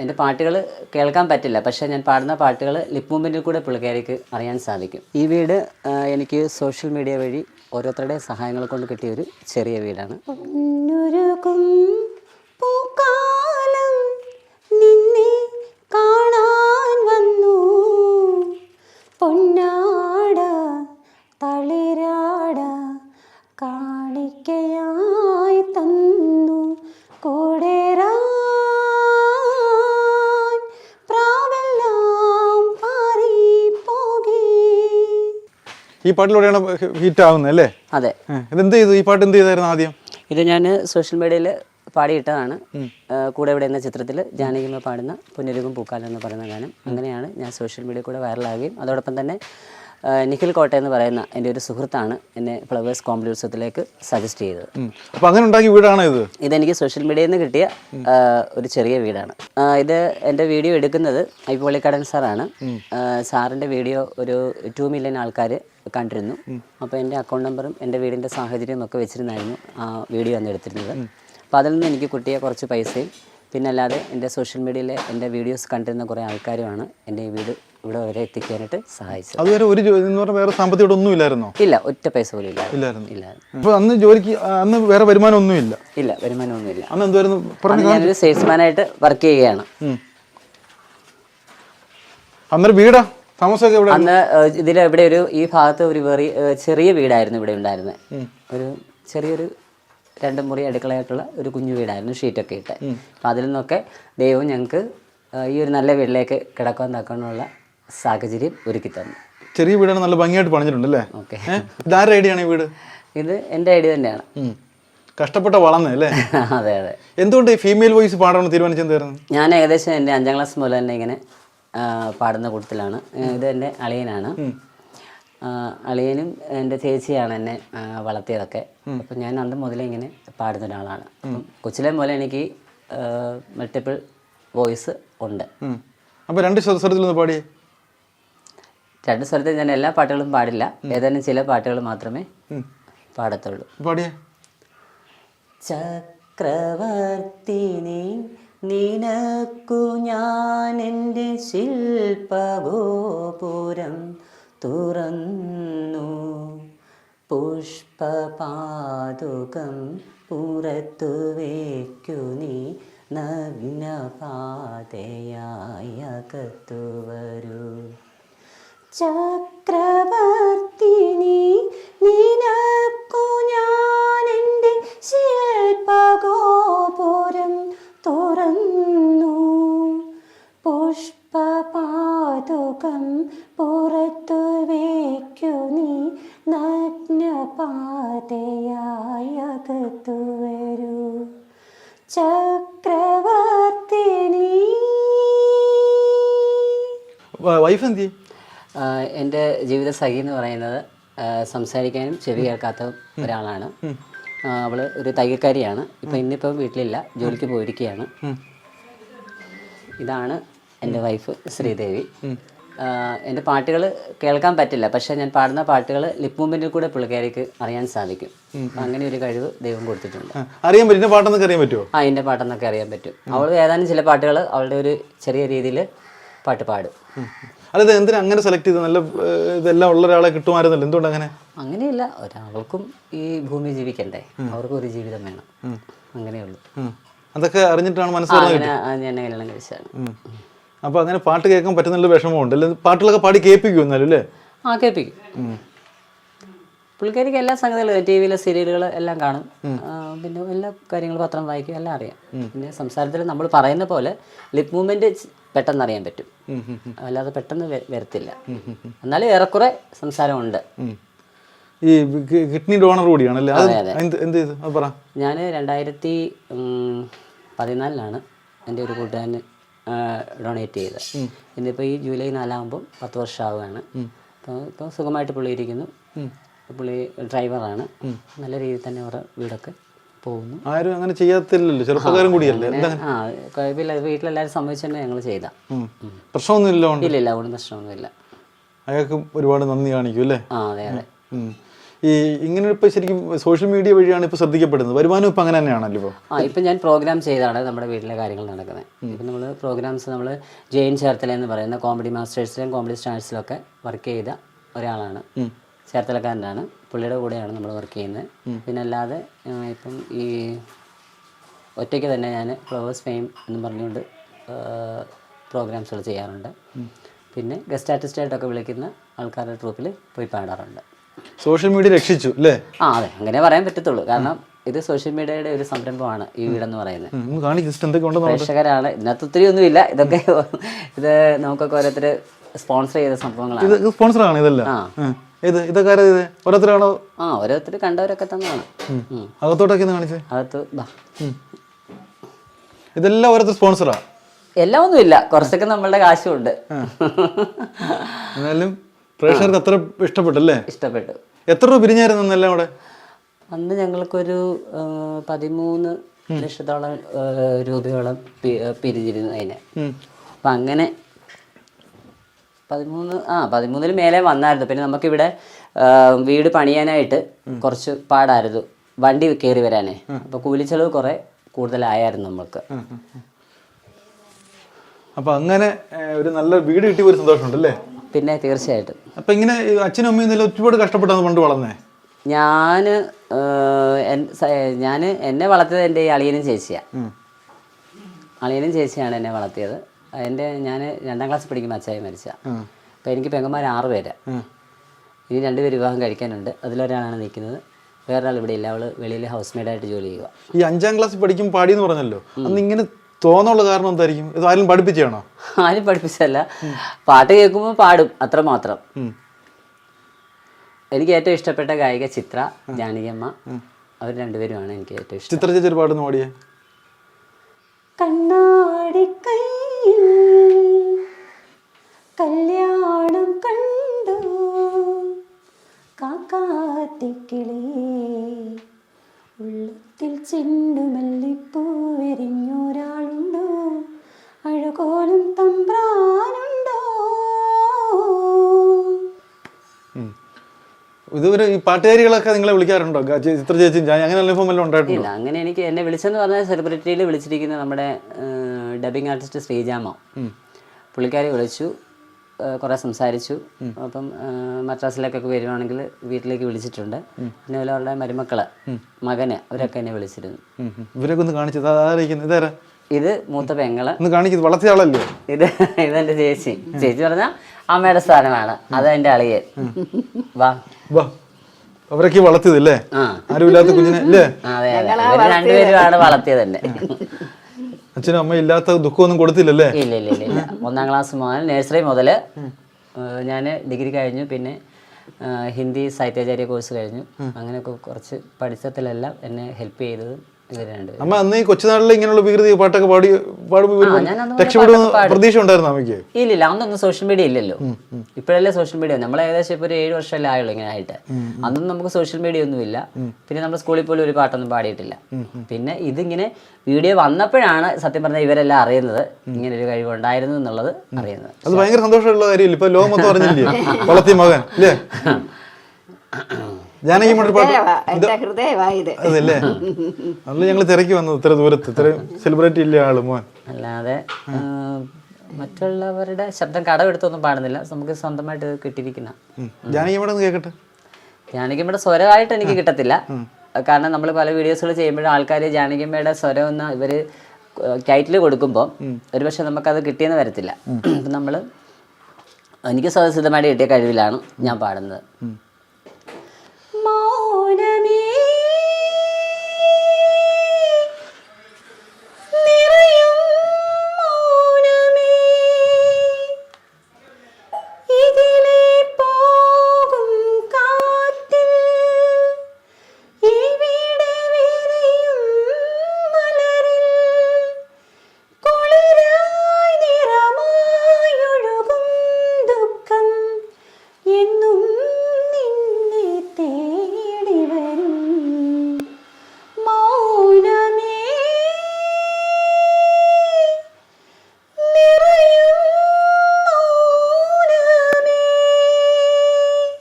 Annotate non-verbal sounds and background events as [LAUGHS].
എന്റെ പാട്ടുകൾ കേൾക്കാൻ പറ്റില്ല. പക്ഷേ ഞാൻ പാടുന്ന പാട്ടുകൾ ലിപ് മൂവ്മെന്റിൽ കൂടെ പുള്ളിക്കാരിക്ക് അറിയാൻ സാധിക്കും. ഈ വീട് എനിക്ക് സോഷ്യൽ മീഡിയ വഴി ഓരോരുത്തരുടെ സഹായങ്ങൾ കൊണ്ട് കിട്ടിയ ഒരു ചെറിയ വീടാണ്. ഈ പാട്ടിലൂടെയാണ് ഹിറ്റ് ആവുന്നത് അല്ലേ? അതെ. ഇതെന്ത് ചെയ്തു? ഈ പാട്ട് എന്ത് ചെയ്തായിരുന്നു ആദ്യം? ഇത് ഞാൻ സോഷ്യൽ മീഡിയയിൽ പാടിയിട്ടതാണ്. കൂടെ ഇവിടെ എന്ന ചിത്രത്തിൽ ജാനകിമ പാടുന്ന പുനരുകും പൂക്കാലം എന്ന് പറയുന്ന ഗാനം. അങ്ങനെയാണ് ഞാൻ സോഷ്യൽ മീഡിയ കൂടെ വൈറലാകുകയും അതോടൊപ്പം തന്നെ നിഖിൽ കോട്ട എന്ന് പറയുന്ന എന്റെ ഒരു സുഹൃത്താണ് എന്നെ ഫ്ലവേഴ്സ് കോമഡി ഉത്സവത്തിലേക്ക് സജസ്റ്റ് ചെയ്തത്. അപ്പോൾ അങ്ങനെ ഉണ്ടാക്കിയ വീടാണ് ഇത്? ഇതെനിക്ക് സോഷ്യൽ മീഡിയയിൽ നിന്ന് കിട്ടിയ ഒരു ചെറിയ വീടാണ്. ഇത് എന്റെ വീഡിയോ എടുക്കുന്നത് ഐ ഐപ്പോളിക്കടൻ സാറാണ്. സാറിന്റെ വീഡിയോ ഒരു ടു മില്യൺ ആൾക്കാർ കണ്ടിരുന്നു. അപ്പോൾ എന്റെ അക്കൗണ്ട് നമ്പറും എന്റെ വീടിന്റെ സാഹചര്യവും ഒക്കെ വെച്ചിരുന്നായിരുന്നു ആ വീഡിയോ അന്ന് എടുത്തിരുന്നത്. അപ്പോൾ അതിൽ നിന്ന് എനിക്ക് കിട്ടിയ കുറച്ച് പൈസയും പിന്നെ അല്ലാതെ എന്റെ സോഷ്യൽ മീഡിയയിലെ എന്റെ വീഡിയോസ് കണ്ടിരുന്ന കുറേ ആൾക്കാരുമാണ് എന്റെ ഈ വീട് ഇവിടെ വരെ എത്തിക്കാനായിട്ട് സഹായിച്ചത്. അതുവരെ ഒരു ജോലി എന്ന് പറഞ്ഞാൽ വേറെ സാമ്പത്തിക ഒന്നും ഇല്ലായിരുന്നോ? ഇല്ല ഒറ്റ പൈസ പോലും ഇല്ല ഇല്ലായിരുന്നു. ഇല്ല. അന്ന് ജോലിക്ക് അന്ന് വേറെ വരുമാനം ഒന്നും ഇല്ല. വരുമാനമൊന്നുമില്ല അന്ന് എന്തുവായിരുന്നു അന്ന് ഞാനൊരു സെയിൽസ്മാനായിട്ട് വർക്ക് ചെയ്യുകയാണ്. അന്നൊരു വീടാ? താമസമൊക്കെ ഇവിടെ അന്ന് ഇതിൽ ഇവിടെ ഒരു ഈ ഭാഗത്ത് ഒരു വെറി ചെറിയ വീടായിരുന്നു ഇവിടെ ഉണ്ടായിരുന്നത് ഒരു ചെറിയൊരു രണ്ട് മുറി അടുക്കളയായിട്ടുള്ള ഒരു കുഞ്ഞു വീടായിരുന്നു ഷീറ്റൊക്കെ ഇട്ട്. അപ്പം അതിൽ നിന്നൊക്കെ ദൈവം ഞങ്ങൾക്ക് ഈ ഒരു നല്ല വീട്ടിലേക്ക് കിടക്കാൻ തക്കാനുള്ള സാഹചര്യം ഒരുക്കി തന്നു. ചെറിയ വീടാണ് നല്ല ഭംഗിയായിട്ട് പണിഞ്ഞിട്ടുണ്ട് അല്ലേ? ഓക്കെ. ഇതാരുടെ ഐഡിയ ഈ വീട്? ഇത് എന്റെ ഐഡിയ തന്നെയാണ്. കഷ്ടപ്പെട്ട വളർന്നേ അല്ലേ? [LAUGHS] അതെ അതെ. എന്തുകൊണ്ട് ഈ ഫീമെയിൽ വോയിസ് പാടാണ് തീരുമാനിച്ചെന്തായിരുന്നു ഞാൻ ഏകദേശം എന്റെ അഞ്ചാം ക്ലാസ് മുതൽ തന്നെ ഇങ്ങനെ പാടുന്ന കൂട്ടത്തിലാണ്. ഇത് എന്റെ അളിയനാണ്. അളിയനും എന്റെ ചേച്ചിയാണ് എന്നെ വളർത്തിയതൊക്കെ. അപ്പം ഞാൻ അന്ന് മുതലേ ഇങ്ങനെ പാടുന്ന ഒരാളാണ്. അപ്പം കൊച്ചിലെ പോലെ എനിക്ക് മൾട്ടിപ്പിൾ വോയിസ് ഉണ്ട്. അപ്പോൾ അപ്പൊ രണ്ട് സ്വ- സ്വരത്തിലൊന്ന് പാടി രണ്ട് സ്ഥലത്ത് ഞാൻ എല്ലാ പാട്ടുകളും പാടില്ല. ഏതാനും ചില പാട്ടുകൾ മാത്രമേ. പാടത്തുള്ളൂ. പാടിയേ. ചക്രവർത്തിനി നിനക്കു ഞാൻ എന്റെ ശില്പഗോപുരം തുറന്നു. പുഷ്പപാതുകം പുറത്തു വയ്ക്കു നീ. നഗ്നപാതയായി അകത്തു വരൂ. ചക്രവർത്തിനി നിനക്കു വൈഫ് എന്ത് എന്റെ ജീവിത സഖി എന്ന് പറയുന്നത് സംസാരിക്കാനും ചെവി കേൾക്കാത്ത ഒരാളാണ്. അവൾ അവൾ ഒരു തയ്യൽക്കാരിയാണ്. ഇപ്പം ഇന്നിപ്പം വീട്ടിലില്ല ജോലിക്ക് പോയിരിക്കുകയാണ്. ഇതാണ് എന്റെ വൈഫ് ശ്രീദേവി. എന്റെ പാട്ടുകൾ കേൾക്കാൻ പറ്റില്ല പക്ഷേ ഞാൻ പാടുന്ന പാട്ടുകൾ ലിപ് മൂവ്മെന്റിൽ കൂടെ പുള്ളിക്കാരിക്ക് അറിയാൻ സാധിക്കും. അങ്ങനെ ഒരു കഴിവ് ദൈവം കൊടുത്തിട്ടുണ്ട്. അറിയാൻ പറ്റും. പാട്ടെന്നൊക്കെ അറിയാൻ പറ്റുമോ ആ എന്റെ പാട്ടെന്നൊക്കെ അറിയാൻ പറ്റും. അവൾ ഏതാനും ചില പാട്ടുകൾ അവളുടെ ഒരു ചെറിയ രീതിയിൽ പാട്ട് പാടും. അല്ല ഇത് എന്തിനാ അങ്ങനെ സെലക്ട് ചെയ്ത് നല്ല ഇതെല്ലാം ഉള്ള ഒരാളെ കിട്ടുമായിരുന്നല്ലോ. എന്തുകൊണ്ട് അങ്ങനെ അങ്ങനെയല്ല. ഒരാൾക്കും ഈ ഭൂമി ജീവിക്കണ്ടേ? അവർക്കും ഒരു ജീവിതം വേണം. അങ്ങനെയുള്ളൂ. അതൊക്കെ അറിഞ്ഞിട്ടാണ് മനസ്സിലായത് ഞാൻ കല്യാണം കഴിച്ചാണ് അപ്പൊ അങ്ങനെ പാട്ട് കേൾക്കാൻ പറ്റുന്നുള്ള വിഷമമുണ്ട്. അല്ലെ? പാട്ടുകളൊക്കെ പാടി കേൾപ്പിക്കും എന്നാലും അല്ലേ? ആ കേൾപ്പിക്കും. പുള്ളിക്കാരിക്ക് എല്ലാ സംഗതികളും ടി വിയിലെ സീരിയലുകൾ എല്ലാം കാണും. പിന്നെ എല്ലാ കാര്യങ്ങളും പത്രം വായിക്കും. എല്ലാം അറിയാം. പിന്നെ സംസാരത്തിൽ നമ്മൾ പറയുന്ന പോലെ ലിപ് മൂവ്മെന്റ് പെട്ടെന്ന് അറിയാൻ പറ്റും അല്ലാതെ പെട്ടെന്ന് വരത്തില്ല. എന്നാലും ഏറെക്കുറെ സംസാരമുണ്ട്. ഈ കിഡ്നി ഡോണർ കൂടിയാണല്ലേ? എന്ത് പറ. ഞാൻ രണ്ടായിരത്തി പതിനാലിലാണ് എന്റെ ഒരു കൂട്ടുകാരന് ഡൊണേറ്റ് ചെയ്തത്. ഇന്നിപ്പോൾ ഈ ജൂലൈ നാലാകുമ്പോൾ പത്ത് വർഷമാവുകയാണ് അപ്പോൾ ഇപ്പോൾ സുഖമായിട്ട് പുള്ളി ഇരിക്കുന്നു. പുള്ളി ഡ്രൈവറാണ്. നല്ല രീതിയിൽ തന്നെ അവരുടെ വീടൊക്കെ പോകുന്നു. ആരും അങ്ങനെ ചെയ്യാത്തില്ലല്ലോ. ചെറുപ്പക്കാരും കൂടിയല്ലേ? ആ കുഴപ്പമില്ല വീട്ടിലെല്ലാവരും സമ്മതിച്ചു ഞങ്ങൾ ചെയ്ത. പ്രശ്നമൊന്നുമില്ല ഇല്ല ഇല്ല ഒന്നും പ്രശ്നമൊന്നുമില്ല. അയാൾക്ക് ഒരുപാട് നന്ദി കാണിക്കും അല്ലേ? ആ അതെ അതെ. ഈ ഇങ്ങനെ ഇപ്പൊ ശരിക്കും സോഷ്യൽ മീഡിയ വഴിയാണ് ഇപ്പൊ ശ്രദ്ധിക്കപ്പെടുന്നത്. വരുമാനം ഇപ്പൊ അങ്ങനെ തന്നെയാണല്ലോ ആ ഇപ്പൊ ഞാൻ പ്രോഗ്രാം ചെയ്താണ് നമ്മുടെ വീട്ടിലെ കാര്യങ്ങൾ നടക്കുന്നത്. ഇപ്പൊ നമ്മൾ പ്രോഗ്രാംസ് നമ്മൾ ജെയിൻ ചേർത്തല എന്ന് പറയുന്ന കോമഡി മാസ്റ്റേഴ്സിലും കോമഡി സ്റ്റാർസിലും ഒക്കെ വർക്ക് ചെയ്ത ഒരാളാണ്. ചേർത്തലക്കാരനാണ്. പുള്ളിയുടെ കൂടെയാണ് നമ്മൾ വർക്ക് ചെയ്യുന്നത്. പിന്നെ അല്ലാതെ ഇപ്പം ഈ ഒറ്റയ്ക്ക് തന്നെ ഞാൻ ഫ്ലവേഴ്സ് ഫെയിം എന്ന് പറഞ്ഞുകൊണ്ട് പ്രോഗ്രാംസുകൾ ചെയ്യാറുണ്ട്. പിന്നെ ഗസ്റ്റ് ആർട്ടിസ്റ്റായിട്ടൊക്കെ വിളിക്കുന്ന ആൾക്കാരുടെ ട്രൂപ്പിൽ പോയി പാടാറുണ്ട്. സോഷ്യൽ മീഡിയ രക്ഷിച്ചു അല്ലേ? ആ അതെ. അങ്ങനെ പറയാൻ പറ്റത്തുള്ളൂ. കാരണം ഇത് സോഷ്യൽ മീഡിയയുടെ ഒരു സംരംഭമാണ് ഈ വീടെന്ന് പറയുന്നത്. പ്രേക്ഷകരാണ്. ഇതിനകത്ത് ഒത്തിരി ഒന്നുമില്ല. ഇതൊക്കെ ഇത് നമുക്കൊക്കെ ഓരോരുത്തർ സ്പോൺസർ ചെയ്ത സംഭവങ്ങളാണ്. ആണ് ഇതല്ല. ആ. ഇത് ഇതൊക്കെ ആരാ ഇത് ഓരോരുത്തരാണോ? ആ ഓരോരുത്തർ കണ്ടവരൊക്കെ തന്നെയാണ്. ഉം. അകത്തോട്ടൊക്കെ കാണിച്ചേ? അകത്ത് ബാ ഇതെല്ലാം ഓരോരുത്തർ സ്പോൺസറാ? എല്ലാം ഒന്നുമില്ല. കുറച്ചൊക്കെ നമ്മളുടെ കാശുണ്ട് എന്നാലും പ്രേക്ഷകർക്ക് അത്ര ഇഷ്ടപ്പെട്ടല്ലേ? ഇഷ്ടപ്പെട്ടു. എത്ര രൂപ പിരിഞ്ഞായിരുന്നു അന്നെല്ലാം അവിടെ? അന്ന് ഞങ്ങൾക്കൊരു പതിമൂന്ന് ലക്ഷത്തോളം രൂപയോളം പിരിഞ്ഞിരുന്നു അതിന്. അപ്പം അങ്ങനെ പതിമൂന്ന് ആ പതിമൂന്നിന് മേലെ വന്നായിരുന്നു. പിന്നെ നമുക്കിവിടെ വീട് പണിയാനായിട്ട് കുറച്ച് പാടായിരുന്നു. വണ്ടി കയറി വരാനേ. അപ്പോൾ കൂലിച്ചെലവ് കുറേ കൂടുതലായിരുന്നു നമ്മൾക്ക്. അപ്പൊ അങ്ങനെ ഒരു നല്ല വീട് കിട്ടിയ ഒരു സന്തോഷമുണ്ട് അല്ലേ പിന്നെ തീർച്ചയായിട്ടും. അപ്പൊ ഇങ്ങനെ അച്ഛനും അമ്മയും ഇന്നലെ ഒരുപാട് കഷ്ടപ്പെട്ടാണ് പണ്ട് വളർന്നേ? ഞാൻ ഞാൻ എന്നെ വളർത്തിയത് എന്റെ ഈ അളിയനും ചേച്ചിയാ. അളിയനും ചേച്ചിയാണ് എന്നെ വളർത്തിയത്. എന്റെ ഞാൻ രണ്ടാം ക്ലാസ് പഠിക്കുമ്പോൾ അച്ചായി മരിച്ച. അപ്പൊ എനിക്ക് പെങ്ങന്മാർ ആറ് പേര്. ഇനി രണ്ടുപേര് വിവാഹം കഴിക്കാനുണ്ട്. അതിലൊരാളാണ് നിൽക്കുന്നത്. വേറൊരാൾ ഇവിടെ ഇല്ല. അവൾ വെളിയിൽ ഹൗസ് മെയ്ഡായിട്ട് ജോലി ചെയ്യുക ഈ അഞ്ചാം ക്ലാസ്സിൽ പഠിക്കും എന്ന് പറഞ്ഞല്ലോ. അന്ന് ഇങ്ങനെ തോന്നുള്ള കാരണം എന്തായിരിക്കും? ഇത് ആരും പഠിപ്പിച്ചാണോ ആരും പഠിപ്പിച്ചല്ല പാട്ട് കേൾക്കുമ്പോൾ പാടും. അത്ര മാത്രം. എനിക്ക് ഏറ്റവും ഇഷ്ടപ്പെട്ട ഗായിക ചിത്ര ജാനകിയമ്മ. അവർ രണ്ടുപേരുമാണ് എനിക്ക് ഏറ്റവും ഇഷ്ടം. ചിത്ര ചേച്ചി പാടുന്ന പാടിയേ. കണ്ണാടി കല്യാണം കണ്ടു. കാക്കാത്തിക്കിളി ഉള്ളത്തിൽ ചെണ്ടുമല്ലിപ്പൂ വിരിഞ്ഞൊരാളുണ്ടോ? അഴകോലും തമ്പ്രാനുണ്ടോ? ഇതുവരെ ഈ പാട്ടുകാരികളൊക്കെ നിങ്ങളെ വിളിക്കാറുണ്ടോ? ചിത്ര ചേച്ചി ഞാൻ അങ്ങനെ അനുഭവം അങ്ങനെ എനിക്ക് എന്നെ വിളിച്ചെന്ന് പറഞ്ഞാൽ സെലിബ്രിറ്റിയിൽ വിളിച്ചിരിക്കുന്ന നമ്മുടെ ഡബിങ് ആർട്ടിസ്റ്റ് ശ്രീജാമോ. പുള്ളിക്കാരി വിളിച്ചു കുറെ സംസാരിച്ചു. അപ്പം മദ്രാസിലേക്കൊക്കെ വരുവാണെങ്കിൽ വീട്ടിലേക്ക് വിളിച്ചിട്ടുണ്ട്. പിന്നെ അതുപോലെ അവരുടെ മരുമക്കൾ മകന് അവരൊക്കെ എന്നെ വിളിച്ചിരുന്നു. ഇവരൊക്കെ ഒന്ന് കാണിച്ചത് ഇത് മൂത്ത പെങ്ങൾ. കാണിക്കുന്നത് വളർത്തിയ ആളല്ലേ ഇത് ഇതെന്റെ ചേച്ചി. ചേച്ചി പറഞ്ഞ അമ്മയുടെ സ്ഥാനമാണ്. അത് എന്റെ അളിയൻ. വാ. വാ. അവരൊക്കെ വളർത്തിയതല്ലേ? ആരുമില്ലാത്ത കുഞ്ഞിനെ അല്ലേ അതെ ആണ് വളർത്തിയതല്ലേ രണ്ടുപേരുമാണ് വളർത്തിയത്. തന്നെ. അച്ഛനും അമ്മ ഇല്ലാത്ത ദുഃഖമൊന്നും കൊടുത്തില്ലല്ലേ? ഇല്ല ഇല്ല ഇല്ല ഇല്ല. ഒന്നാം ക്ലാസ് മുതൽ നഴ്സറി മുതൽ ഞാൻ ഡിഗ്രി കഴിഞ്ഞു. പിന്നെ ഹിന്ദി സാഹിത്യാചാര്യ കോഴ്സ് കഴിഞ്ഞു. അങ്ങനെയൊക്കെ കുറച്ച് പഠിത്തത്തിലെല്ലാം എന്നെ ഹെൽപ്പ് ചെയ്തത് അമ്മ അന്ന് ഈ കൊച്ചുനാളിൽ ഇങ്ങനെയുള്ള വികൃതി പാട്ടൊക്കെ പാടി പാടുമ്പോൾ രക്ഷപ്പെടുമെന്ന് പ്രതീക്ഷ ഉണ്ടായിരുന്നു അമ്മയ്ക്ക്? ഇല്ല ഇല്ല അന്നൊന്നും സോഷ്യൽ മീഡിയ ഇല്ലല്ലോ. ഇപ്പോഴല്ലേ സോഷ്യൽ മീഡിയ നമ്മൾ ഏകദേശം ഇപ്പൊ ഒരു ഏഴ് വർഷമല്ലേ ആയുള്ളൂ ഇങ്ങനെ ആയിട്ട്. അന്നൊന്നും നമുക്ക് സോഷ്യൽ മീഡിയ ഒന്നും ഇല്ല പിന്നെ നമ്മൾ സ്കൂളിൽ പോലും ഒരു പാട്ടൊന്നും പാടിയിട്ടില്ല. പിന്നെ ഇതിങ്ങനെ വീഡിയോ വന്നപ്പോഴാണ് സത്യം പറഞ്ഞാൽ ഇവരെല്ലാം അറിയുന്നത്. ഇങ്ങനെ ഒരു കഴിവുണ്ടായിരുന്നു എന്നുള്ളത് അറിയുന്നത്. അത് ഭയങ്കര സന്തോഷമുള്ള കാര്യമില്ല? ഇപ്പൊ ലോകം മൊത്തം അറിഞ്ഞില്ലേ? [LAUGHS] വളർത്തിയ മകൻ അല്ലേ [LAUGHS] ജാനകി പാട്ട് അതല്ലേ? അന്ന് ഞങ്ങൾ തിരക്കി വന്നത് ഇത്ര ദൂരത്ത്. ഇത്ര സെലിബ്രിറ്റി ഇല്ല ആൾ മോൻ? അല്ലാതെ മറ്റുള്ളവരുടെ ശബ്ദം കടമെടുത്തൊന്നും പാടുന്നില്ല. നമുക്ക് സ്വന്തമായിട്ട് കിട്ടിയിരിക്കുന്ന. ഉം. ജാനകി ഇവിടെ ഒന്ന് കേക്കട്ടെ? ജാനകിയമ്മയുടെ സ്വരമായിട്ട് എനിക്ക് കിട്ടത്തില്ല. കാരണം നമ്മൾ പല വീഡിയോസുകൾ ചെയ്യുമ്പോഴും ആൾക്കാർ ജാനകിയമ്മയുടെ സ്വരം ഒന്ന് ഇവർ ടൈറ്റിൽ കൊടുക്കുമ്പോൾ ഒരുപക്ഷെ നമുക്കത് കിട്ടിയെന്ന് വരത്തില്ല. അപ്പം നമ്മൾ എനിക്ക് സ്വതസിദ്ധമായിട്ട് കിട്ടിയ കഴിവിലാണ് ഞാൻ പാടുന്നത്.